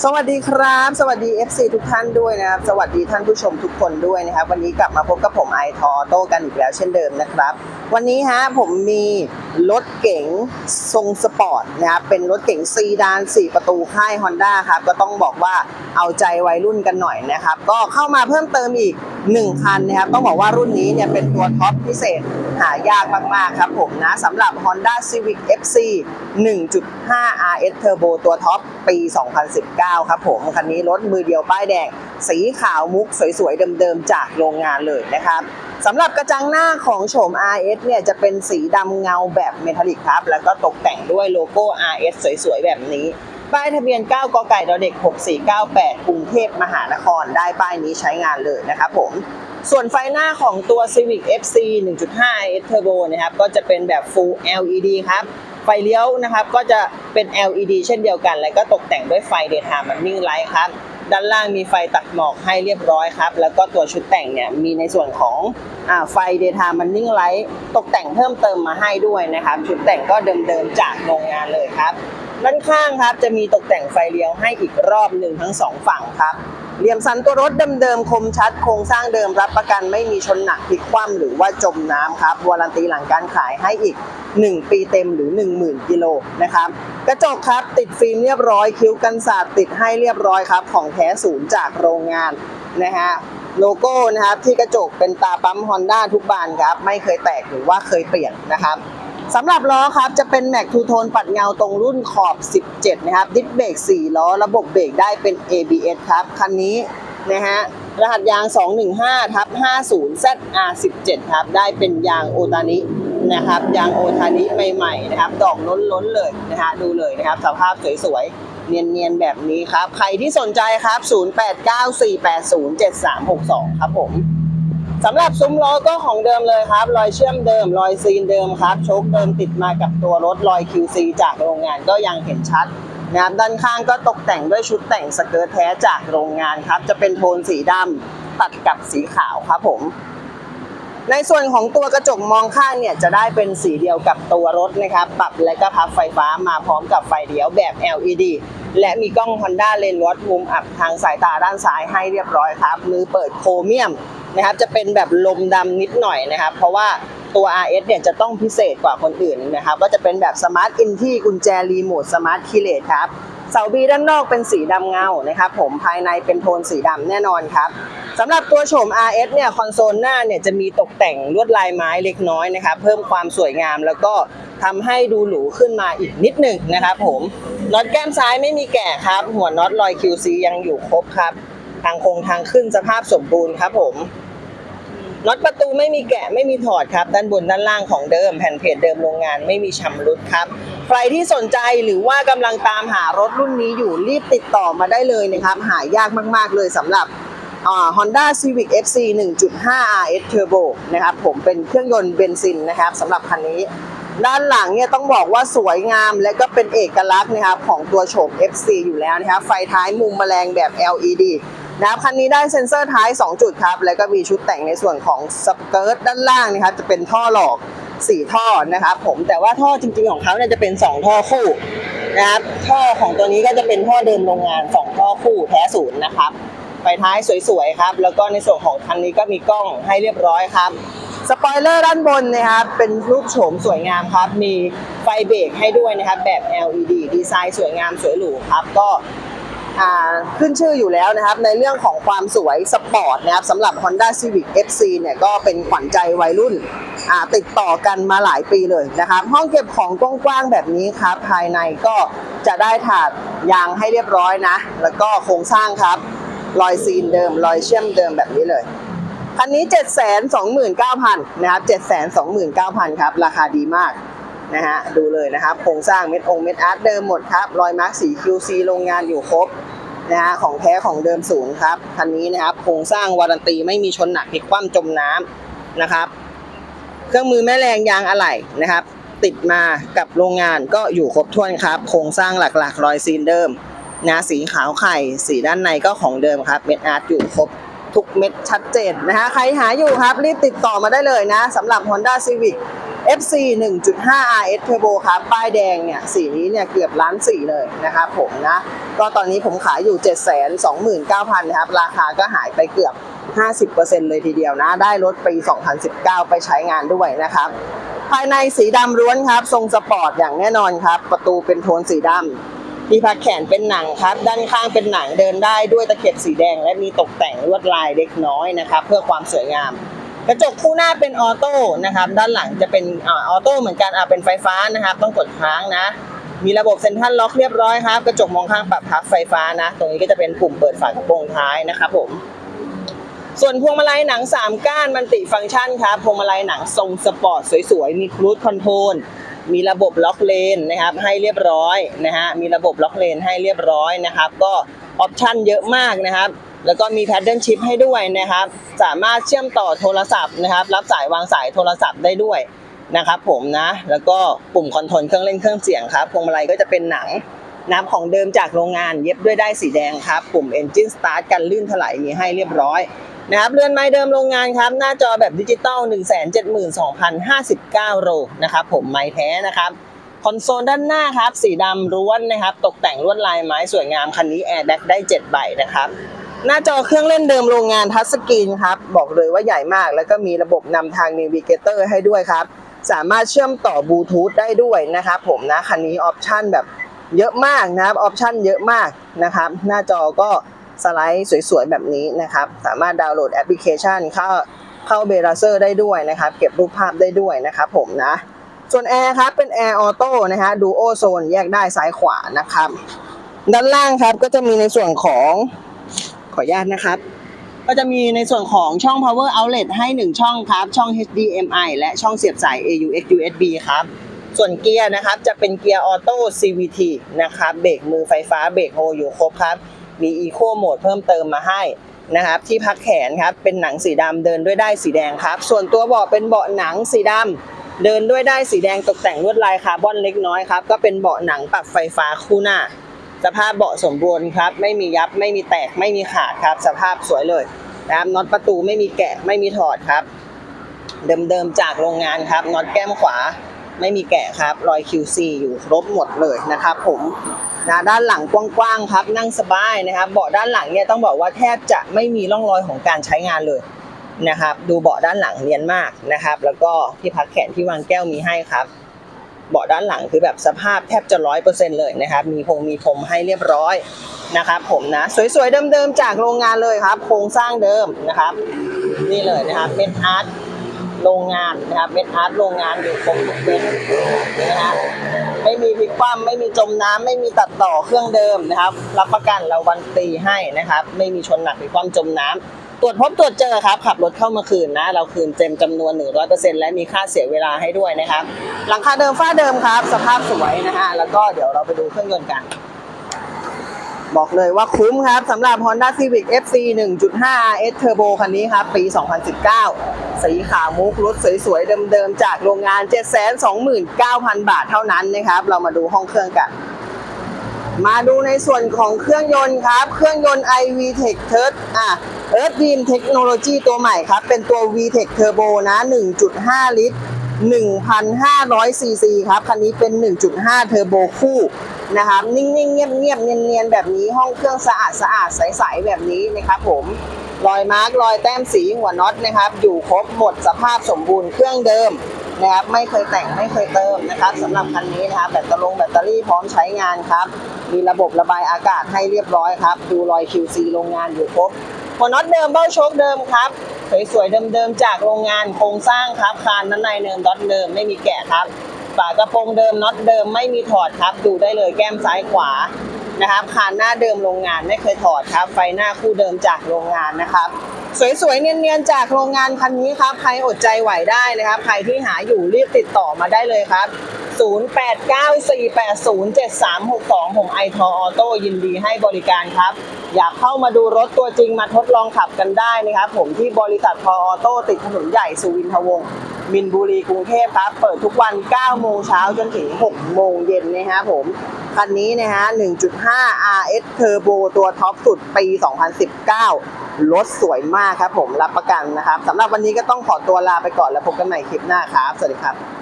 สวัสดีครับ สวัสดี FC ทุกท่านด้วยนะครับ สวัสดีท่านผู้ชมทุกคนด้วยนะครับ วันนี้กลับมาพบกับผมไอทอโต้กันอีกแล้วเช่นเดิมนะครับ วันนี้ฮะผมมีรถเก๋งทรงสปอร์ตนะครับเป็นรถเก๋งซีดาน 4 ประตูค่าย Honda ครับก็ต้องบอกว่าเอาใจวัยรุ่นกันหน่อยนะครับ ก็เข้ามาเพิ่มเติมอีก 1 คันนะครับ ต้องบอกว่ารุ่นนี้เนี่ยเป็นตัวท็อปพิเศษหายากมาก ๆ ครับผมนะสำหรับ Honda Civic FC 1.5 RS Turbo ตัวท็อปปี 2019 ครับผมคันนี้รถมือเดียวป้ายแดง สีขาวมุกสวย ๆ เดิม ๆ จากโรงงานเลยนะครับ สำหรับกระจังหน้าของโฉม RS เนี่ยจะเป็นสีดำเงาแบบเมทัลลิกครับ แล้วก็ตกแต่งด้วยโลโก้ RS สวยๆ แบบนี้ ป้ายทะเบียน 9 กไก่ดเด็ก 6498 กรุงเทพมหานคร ได้ป้ายนี้ใช้งานเลยนะครับผม ส่วนไฟหน้าของตัว Civic FC 1.5 S Turbo นะครับ ก็จะเป็นแบบ Full LED ครับไฟเลี้ยวนะครับก็จะเป็น LED เช่นเดียวกัน แล้วก็ตกแต่งด้วยไฟ Daytime Running Light ครับ ด้านล่างมีไฟตัดหมอกให้เรียบร้อยครับ แล้วก็ตัวชุดแต่งเนี่ยมีในส่วนของอไฟ Daytime Running Light ตกแต่งเพิ่มเติมมาให้ด้วยนะครับ ชุดแต่งก็เดิมๆจากโรงงานเลยครับ ด้านข้างครับจะมีตกแต่งไฟเลี้ยวให้อีกรอบหนึ่งทั้งสองฝั่งครับ เหลี่ยมสันตัวรถเดิมๆคมชัดโครงสร้างเดิมรับประกันไม่มีชนหนักพลิกคว่ำหรือว่าจมน้ำครับวารันตีหลังการขายให้อีก 1 ปีเต็มหรือ 10,000 กิโลนะครับกระจกครับติดฟิล์มเรียบร้อยคิ้วกันสาดติดให้เรียบร้อยครับ ของแท้ศูนย์จากโรงงานนะฮะโลโก้นะครับที่กระจกเป็นตาปั๊ม Honda ทุกบานครับไม่เคยแตกหรือว่าเคยเปลี่ยนนะครับ สำหรับล้อครับจะเป็นแม็กทูโทนปัดเงาตรงรุ่นขอบ 17 นะครับ ดิสเบรก4 ล้อ ระบบเบรกได้เป็น ABS ครับ คันนี้นะฮะรหัสยาง 215ทับ50 ZR17 ครับ ได้เป็นยางโอตานินะครับ ยางโอตานิใหม่ๆนะครับ ดอกล้นๆเลยนะฮะดูเลยนะครับ สภาพสวยๆ เนียนๆ แบบนี้ครับ ใครที่สนใจครับ 0894807362 ครับผม สำหรับซุ้มล้อก็ของเดิมเลยครับ รอยเชื่อมเดิม รอยซีนเดิมครับโชคเดิมติดมากับตัวรถรอย QC จากโรงงานก็ยังเห็นชัดนะครับด้านข้างก็ตกแต่งด้วยชุดแต่งสเกิร์ตแท้จากโรงงานครับ จะเป็นโทนสีดำตัดกับสีขาวครับผมในส่วนของตัวกระจกมองข้างเนี่ยจะได้เป็นสีเดียวกับตัวรถนะครับ ปรับและก็พับไฟฟ้ามาพร้อมกับไฟเลี้ยวแบบ LED และมีกล้อง Honda Lens วัดมุมอับทางสายตาด้านซ้ายให้เรียบร้อยครับ มือเปิดโครเมียม นะครับจะเป็นแบบลมดำนิดหน่อยนะครับ เพราะว่าตัว RS เนี่ยจะต้องพิเศษกว่าคนอื่นนะครับ ก็จะเป็นแบบสมาร์ทอินที่กุญแจรีโมทสมาร์ทคีเลตครับเสาบีด้านนอกเป็นสีดำเงานะครับผมภายในเป็นโทนสีดำแน่นอนครับสำหรับตัวโฉม RS เนี่ยคอนโซลหน้าเนี่ยจะมีตกแต่งลวดลายไม้เล็กน้อยนะครับเพิ่มความสวยงามแล้วก็ทำให้ดูหรูขึ้นมาอีกนิดหนึ่งนะครับผมน็อตแก้มซ้ายไม่มีแกะครับ หัวน็อตรอย QC ยังอยู่ครบครับ ทางโครงทางขึ้นสภาพสมบูรณ์ครับผม น็อตประตูไม่มีแกะไม่มีถอดครับ ด้านบนด้านล่างของเดิมแผ่นเพจเดิมโรงงานไม่มีชำรุดครับ ใครที่สนใจหรือว่ากำลังตามหารถรุ่นนี้อยู่รีบติดต่อมาได้เลยนะครับ หายากมาก ๆ เลยสำหรับอ่า Honda Civic FC 1.5 RS Turbo นะครับ ผมเป็นเครื่องยนต์เบนซินนะครับสำหรับคันนี้ ด้านหลังเนี่ยต้องบอกว่าสวยงามและก็เป็นเอกลักษณ์นะครับของตัวโฉม FC อยู่แล้วนะครับ ไฟท้ายมุมแมลงแบบ LED นะครับคันนี้ได้เซ็นเซอร์ท้าย 2 จุดครับ แล้วก็มีชุดแต่งในส่วนของสเกิร์ตด้านล่างนะครับ จะเป็นท่อหลอก 4 ท่อนะครับ ผมแต่ว่าท่อจริง ๆ ของเขาเนี่ยจะเป็น 2 ท่อคู่นะครับท่อของตัวนี้ก็จะเป็นท่อเดิมโรงงาน 2 ท่อคู่แท้ศูนย์นะครับไฟท้ายสวยๆครับ แล้วก็ในส่วนของคันนี้ก็มีกล้องให้เรียบร้อยครับสปอยเลอร์ด้านบนนะครับเป็นรูปโฉมสวยงามครับ มีไฟเบรกให้ด้วยนะครับ แบบ LED ดีไซน์สวยงามสวยหรูครับ ก็ ขึ้นชื่ออยู่แล้วนะครับ ในเรื่องของความสวยสปอร์ตนะครับสำหรับ Honda Civic FC เนี่ยก็เป็นขวัญใจวัยรุ่นติดต่อกันมาหลายปีเลยนะครับ ห้องเก็บของกว้างๆแบบนี้ครับ ภายในก็จะได้ถาดยางให้เรียบร้อยนะ แล้วก็โครงสร้างครับ รอยซีนเดิม รอยเชื่อมเดิมแบบนี้เลยคันนี้ 7 2 9 0 0 0 นะครับ7 2 9 0 0 0 ครับ ราคาดีมากนะฮะ ดูเลยนะครับ โครงสร้างเม็ดองเม็ดอาร์ตเดิมหมดครับ รอยมาร์กสี QC โรงงานอยู่ครบ นะฮะของแท้ของเดิมศูนย์ครับคันนี้นะครับโครงสร้างวารันตีไม่มีชนหนักพลิกคว่ำจมน้ำนะครับ เครื่องมือแม่แรงยางอะไหล่นะครับ ติดมากับโรงงานก็อยู่ครบถ้วนครับ โครงสร้างหลักๆรอยซีนเดิมนะสีขาวไข่ สีด้านในก็ของเดิมครับเม็ดอาร์ตอยู่ครบทุกเม็ดชัดเจนนะฮะใครหาอยู่ครับรีบติดต่อมาได้เลยนะสำหรับ Honda Civic FC 1.5 RS Turbo ครับป้ายแดงเนี่ยสีนี้เนี่ยเกือบล้านสี่เลยนะครับผมนะก็ตอนนี้ผมขายอยู่ 729,000นะครับราคาก็หายไปเกือบ 50%เลยทีเดียวนะ ได้รถปี 2019 ไปใช้งานด้วยนะครับ ภายในสีดำล้วนครับ ทรงสปอร์ตอย่างแน่นอนครับ ประตูเป็นโทนสีดำที่พักแขนเป็นหนังครับ ด้านข้างเป็นหนังเดินได้ด้วยตะเข็บสีแดง และมีตกแต่งลวดลายเล็กน้อยนะครับ เพื่อความสวยงาม กระจกคู่หน้าเป็นออโต้นะครับ ด้านหลังจะเป็นออโต้เหมือนกันอ่าเป็นไฟฟ้านะครับ ต้องกดค้างนะ มีระบบเซ็นทรัลล็อกเรียบร้อยครับ กระจกมองข้างปรับพับไฟฟ้านะ ตรงนี้ก็จะเป็นปุ่มเปิดฝากระโปรงท้ายนะครับผม ส่วนพวงมาลัยหนัง 3 ก้านมันติฟังก์ชันครับ พวงมาลัยหนังทรงสปอร์ตสวยๆ มีครู i คอนโทรลมีระบบล็อกเลนนะครับให้เรียบร้อยนะฮะ มีระบบล็อกเลนให้เรียบร้อยนะครับ ก็ออปชั่นเยอะมากนะครับ แล้วก็มีแพดเดิลชิพให้ด้วยนะครับ สามารถเชื่อมต่อโทรศัพท์นะครับ รับสายวางสายโทรศัพท์ได้ด้วยนะครับผมนะ แล้วก็ปุ่มคอนโทรลเครื่องเล่นเครื่องเสียงครับ พวงมาลัยก็จะเป็นหนังน้ำของเดิมจากโรงงานเย็บด้วยได้สีแดงครับ ปุ่ม Engine Start กันลื่นถลายมีให้เรียบร้อยนะครับเรือนไม้เดิมโรงงานครับ หน้าจอแบบดิจิตอล172,059 โรนะครับผมไม้แท้นะครับคอนโซลด้านหน้าครับ สีดำล้วนนะครับ ตกแต่งลวดลายไม้สวยงามคันนี้แอร์แบ็กได้ 7 ใบนะครับ หน้าจอเครื่องเล่นเดิมโรงงานทัชสกรีนครับ บอกเลยว่าใหญ่มาก แล้วก็มีระบบนำทาง n น v ิเกเตอร์ให้ด้วยครับ สามารถเชื่อมต่อบลูทูธได้ด้วยนะครับผมนะ คันนี้ออปชันแบบเยอะมากนะครับ ออปชันเยอะมากนะครับ หน้าจอก็สไลด์สวยๆ แบบนี้นะครับ สามารถดาวน์โหลดแอปพลิเคชันเข้าเข้าเบราเซอร์ได้ด้วยนะครับ เก็บรูปภาพได้ด้วยนะครับผมนะ ส่วนแอร์ครับ เป็นแอร์ออโต้นะฮะดูโอโซนแยกได้ซ้ายขวานะครับ ด้านล่างครับก็จะมีในส่วนของ ขออนุญาตนะครับ ก็จะมีในส่วนของช่อง power outlet ให้ 1 ช่องครับ ช่อง HDMI และช่องเสียบสาย AUX USB ครับ ส่วนเกียร์นะครับ จะเป็นเกียร์ออโต้ CVT นะครับ เบรกมือไฟฟ้า เบรกโฮอยู่ครบครับ มี Eco Mode เพิ่มเติมมาให้นะครับ ที่พักแขนครับ เป็นหนังสีดำเดินด้วยได้สีแดงครับ ส่วนตัวเบาะเป็นเบาะหนังสีดำเดินด้วยได้สีแดงตกแต่งลวดลายคาร์บอนเล็กน้อยครับ ก็เป็นเบาะหนังปรับไฟฟ้าคู่หน้า สภาพเบาะสมบูรณ์ครับ ไม่มียับไม่มีแตกไม่มีขาดครับ สภาพสวยเลยนะครับน็อตประตูไม่มีแกะไม่มีถอดครับ เดิมๆจากโรงงานครับน็อตแก้มขวาไม่มีแกะครับรอย QC อยู่ครบหมดเลยนะครับ ผมนะด้านหลังกว้างๆครับ นั่งสบายนะครับ เบาะด้านหลังเนี่ยต้องบอกว่าแทบจะไม่มีร่องรอยของการใช้งานเลยนะครับ ดูเบาะด้านหลังเนียนมากนะครับ แล้วก็ที่พักแขนที่วางแก้วมีให้ครับ เบาะด้านหลังคือแบบสภาพแทบจะร้อยเปอร์เซ็นต์เลยนะครับมีพงมีพรมให้เรียบร้อยนะครับผมนะสวยๆเดิมๆจากโรงงานเลยครับ โครงสร้างเดิมนะครับ นี่เลยนะครับเม็ดอาร์ตโรงงานนะครับเม็ดอาร์ตโรงงานอยู่ครบทุกเม็ดนะฮะไม่มีพิกคว่ำไม่มีจมน้ำไม่มีตัดต่อเครื่องเดิมนะครับ รับประกันเราวันตีให้นะครับ ไม่มีชนหนักพิกคว่ำจมน้ำ ตรวจพบตรวจเจอครับ ขับรถเข้ามาคืนนะ เราคืนเต็มจำนวน 100%และมีค่าเสียเวลาให้ด้วยนะครับ หลังคาเดิมฝ้าเดิมครับ สภาพสวยนะฮะแล้วก็เดี๋ยวเราไปดูเครื่องยนต์กันบอกเลยว่าคุ้มครับสำหรับ Honda Civic FC 1.5 S Turbo คันนี้ครับ ปี 2019 สีขาวมุกรถสวยๆ เดิมๆ จากโรงงาน 729,000 บาทเท่านั้นนะครับ เรามาดูห้องเครื่องกัน มาดูในส่วนของเครื่องยนต์ครับ เครื่องยนต์ iVTEC t e r อะ Earth Beam Technology ตัวใหม่ครับ เป็นตัว VTEC Turbo นะ 1.5 ลิตร 1,500 ซีซีครับ คันนี้เป็น 1.5 เทอร์โบคู่นะครับ นิ่งๆ เงียบๆ เนียนๆ แบบนี้ ห้องเครื่องสะอาดสะอาดๆใสๆ แบบนี้นะครับผม รอยมาร์กรอยแต้มสีหัวน็อตนะครับ อยู่ครบหมดสภาพสมบูรณ์เครื่องเดิม นะครับไม่เคยแต่งไม่เคยเติมนะครับสำหรับคันนี้นะครับแบตเตอรี่แบตเตอรี่พร้อมใช้งานครับ มีระบบระบายอากาศให้เรียบร้อยครับ ดูรอย QC โรงงานอยู่ครบหัวน็อตเดิมเบ้าโชคเดิมครับสวยๆเดิมๆจากโรงงานโครงสร้างครับคานด้นในเนินน็อตเดิมไม่มีแกะครับฝากระโปรงเดิมน็อตเดิมไม่มีถอดครับ ดูได้เลยแก้มซ้ายขวา นะครับคานหน้าเดิมโรงงานไม่เคยถอดครับ ไฟหน้าคู่เดิมจากโรงงานนะครับ สวยๆเนียนๆจากโรงงานคันนี้ครับ ใครอดใจไหวได้นะครับ ใครที่หาอยู่รีบติดต่อมาได้เลยครับ 0894807362 ผมไอทอออโต้ยินดีให้บริการครับ อยากเข้ามาดูรถตัวจริงมาทดลองขับกันได้นะครับผมที่บริษัทพอออโต้ติดถนนใหญ่สุวินทวงศ์มินบุรีกรุงเทพครับ เปิดทุกวัน 9 โมงเช้าจนถึง 6 โมงเย็นนะครับผม คันนี้นะฮะ 1.5 RS Turbo ตัวท็อปสุดปี 2019 รถสวยมากครับผมรับประกันนะครับสำหรับวันนี้ก็ต้องขอตัวลาไปก่อนแล้วพบกันใหม่คลิปหน้าครับ สวัสดีครับ